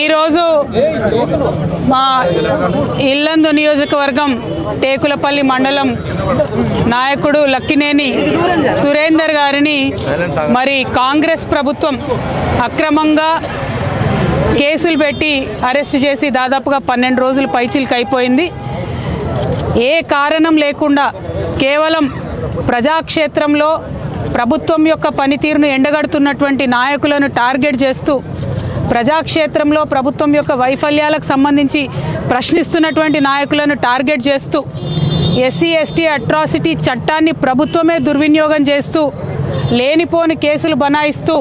ఈరోజు మా ఇల్లందు నియోజకవర్గం టేకులపల్లి మండలం నాయకుడు లక్కినేని సురేందర్ గారిని మరి కాంగ్రెస్ ప్రభుత్వం అక్రమంగా కేసులు పెట్టి అరెస్ట్ చేసి దాదాపుగా పన్నెండు రోజులు పైచిల్కి అయిపోయింది. ఏ కారణం లేకుండా కేవలం ప్రజాక్షేత్రంలో ప్రభుత్వం యొక్క పనితీరును ఎండగడుతున్నటువంటి నాయకులను టార్గెట్ చేస్తూ ప్రజాక్షేత్రంలో ప్రభుత్వం యొక్క వైఫల్యాలకు సంబంధించి ప్రశ్నిస్తున్నటువంటి నాయకులను టార్గెట్ చేస్తూ ఎస్సీ ఎస్టీ అట్రాసిటీ చట్టాన్ని ప్రభుత్వమే దుర్వినియోగం చేస్తూ లేనిపోని కేసులు బనాయిస్తూ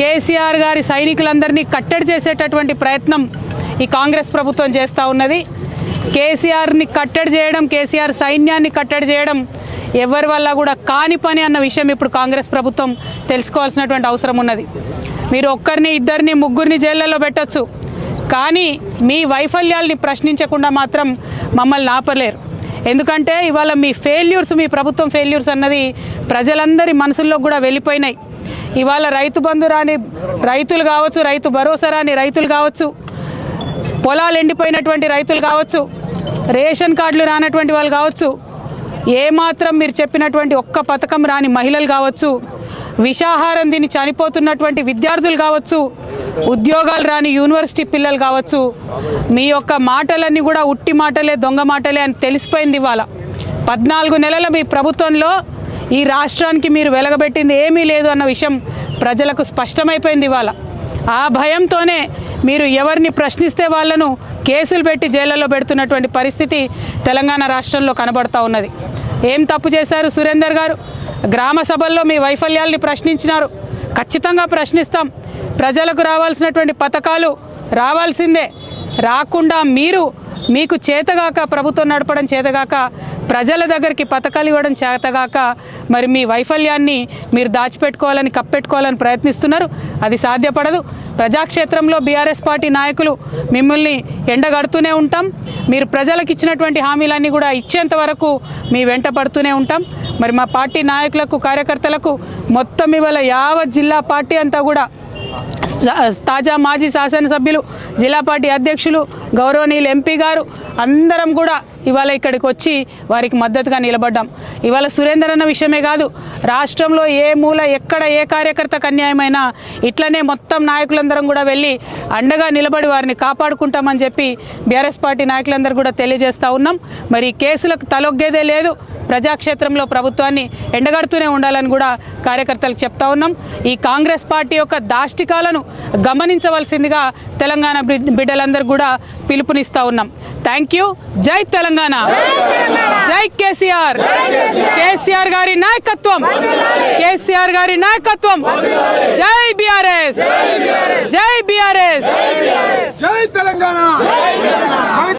కేసీఆర్ గారి సైనికులందరినీ కట్టడి చేసేటటువంటి ప్రయత్నం ఈ కాంగ్రెస్ ప్రభుత్వం చేస్తూ ఉన్నది. కేసీఆర్ని కట్టడి చేయడం కేసీఆర్ సైన్యాన్ని కట్టడి చేయడం ఎవరి వల్ల కూడా కాని పని అన్న విషయం ఇప్పుడు కాంగ్రెస్ ప్రభుత్వం తెలుసుకోవాల్సినటువంటి అవసరం ఉన్నది. మీరు ఒక్కరిని ఇద్దరిని ముగ్గురిని జైళ్ళలో పెట్టొచ్చు. కానీ మీ వైఫల్యాల్ని ప్రశ్నించకుండా మాత్రం మమ్మల్ని ఆపలేరు. ఎందుకంటే ఇవాళ మీ ఫెయిల్యూర్స్ మీ ప్రభుత్వం ఫెయిల్యూర్స్ అన్నది ప్రజలందరి మనసుల్లో కూడా వెళ్ళిపోయినాయి. ఇవాళ రైతు బంధు రాని రైతులు కావచ్చు రైతు భరోసా రాని రైతులు కావచ్చు పొలాలు ఎండిపోయినటువంటి రైతులు కావచ్చు రేషన్ కార్డులు రానటువంటి వాళ్ళు కావచ్చు ఏమాత్రం మీరు చెప్పినటువంటి ఒక్క పథకం రాని మహిళలు కావచ్చు విషాహారం తిని చనిపోతున్నటువంటి విద్యార్థులు కావచ్చు ఉద్యోగాలు రాని యూనివర్సిటీ పిల్లలు కావచ్చు మీ యొక్క మాటలన్నీ కూడా ఉట్టి మాటలే దొంగ మాటలే అని తెలిసిపోయింది ఇవాళ. పద్నాలుగు నెలల మీ ప్రభుత్వంలో ఈ రాష్ట్రానికి మీరు వెలగబెట్టింది ఏమీ లేదు అన్న విషయం ప్రజలకు స్పష్టమైపోయింది ఇవాళ. ఆ భయంతోనే మీరు ఎవరిని ప్రశ్నిస్తే వాళ్ళను కేసులు పెట్టి జైళ్ళలో పెడుతున్నటువంటి పరిస్థితి తెలంగాణ రాష్ట్రంలో కనబడతా ఉన్నది. ఏం తప్పు చేశారు సురేందర్ గారు? గ్రామ సభల్లో మీ వైఫల్యాల్ని ప్రశ్నించినారు. ఖచ్చితంగా ప్రశ్నిస్తాం. ప్రజలకు రావాల్సినటువంటి పథకాలు రావాల్సిందే. రాకుండా మీరు మీకు చేతగాక ప్రభుత్వం నడపడం చేతగాక ప్రజల దగ్గరికి పథకాలు ఇవ్వడం చేతగాక మరి మీ వైఫల్యాన్ని మీరు దాచిపెట్టుకోవాలని కప్పెట్టుకోవాలని ప్రయత్నిస్తున్నారు. అది సాధ్యపడదు. ప్రజాక్షేత్రంలో బీఆర్ఎస్ పార్టీ నాయకులు మిమ్మల్ని ఎండగడుతూనే ఉంటాం. మీరు ప్రజలకు ఇచ్చినటువంటి హామీలన్నీ కూడా ఇచ్చేంత వరకు మీ వెంట పడుతూనే ఉంటాం. మరి మా పార్టీ నాయకులకు కార్యకర్తలకు మొత్తం ఇవాళ యావత్ జిల్లా పార్టీ అంతా కూడా తాజా మాజీ శాసనసభ్యులు జిల్లా పార్టీ అధ్యక్షులు గౌరవనీయులు ఎంపీ గారు అందరం కూడా ఇవాళ ఇక్కడికి వచ్చి వారికి మద్దతుగా నిలబడ్డాం. ఇవాళ సురేందర్ అన్న విషయమే కాదు రాష్ట్రంలో ఏ మూల ఎక్కడ ఏ కార్యకర్తకు అన్యాయమైనా ఇట్లనే మొత్తం నాయకులందరం కూడా వెళ్ళి అండగా నిలబడి వారిని కాపాడుకుంటామని చెప్పి బీఆర్ఎస్ పార్టీ నాయకులందరూ కూడా తెలియజేస్తూ ఉన్నాం. మరి కేసులకు తలొగ్గేదే లేదు. ప్రజాక్షేత్రంలో ప్రభుత్వాన్ని ఎండగడుతూనే ఉండాలని కూడా కార్యకర్తలకు చెప్తా ఉన్నాం. ఈ కాంగ్రెస్ పార్టీ యొక్క దాష్టికాలను గమనించవలసిందిగా తెలంగాణ బిడ్డలందరూ కూడా పిలుపునిస్తా ఉన్నాం. థ్యాంక్ యూ జై తెలంగాణ. జై కేసీఆర్. కేసీఆర్ గారి నాయకత్వం. కేసీఆర్ గారి నాయకత్వం. జై బీఆర్ఎస్. జై బీఆర్ఎస్. జై తెలంగాణ.